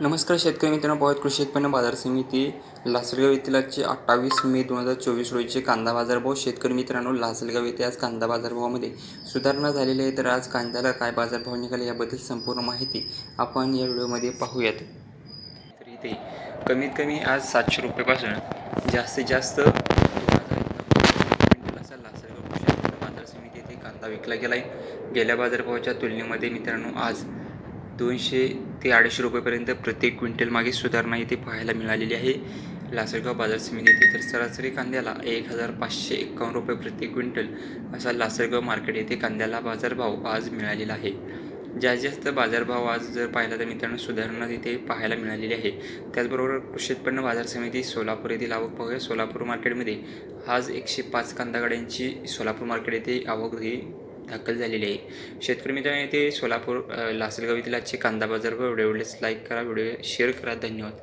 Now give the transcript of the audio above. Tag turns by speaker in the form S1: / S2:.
S1: नमस्कार शेतकरी मित्रांनो पाहत कृषी उत्पन्न बाजार समिती लासलगाव येथील आजचे अठ्ठावीस मे दोन हजार चोवीस रोजीचे कांदा बाजारभाव. शेतकरी मित्रांनो लासलगाव येथे आज कांदा बाजारभावामध्ये सुधारणा झालेली आहे. तर आज कांद्याला काय बाजारभाव निघाले याबद्दल संपूर्ण माहिती आपण या व्हिडिओमध्ये पाहूयात. तर इथे कमीत कमी आज सातशे रुपयेपासून जास्तीत जास्त लासलगाव कृषी उत्पन्न बाजार समिती येथे कांदा विकला गेला आहे गेल्या बाजारभावाच्या तुलनेमध्ये मित्रांनो आज दोनशे ते अडीचशे रुपयेपर्यंत प्रत्येक क्विंटल मागे सुधारणा इथे पाहायला मिळालेली आहे. लासलगाव बाजार समिती येथे तर सरासरी कांद्याला एक हजार पाचशे एक्कावन्न रुपये प्रति क्विंटल असा लासलगाव मार्केट येथे कांद्याला बाजारभाव आज मिळालेला आहे. जास्तीत जास्त बाजारभाव आज जर पाहिला तर मित्रांनो सुधारणा तिथे पाहायला मिळालेली आहे. त्याचबरोबर कृषी उत्पन्न बाजार समिती सोलापूर येथील आवक पाहूया सोलापूर मार्केटमध्ये आज एकशे पाच कांदा गाड्यांची सोलापूर मार्केट येथे आवक ही दाखल झालेली आहे. शेतकरी मित्रांनो येथे सोलापूर लासलगाव येथील आजचे कांदा बाजार व्हिडिओ एवढेच लाईक करा व्हिडिओ शेअर करा. धन्यवाद.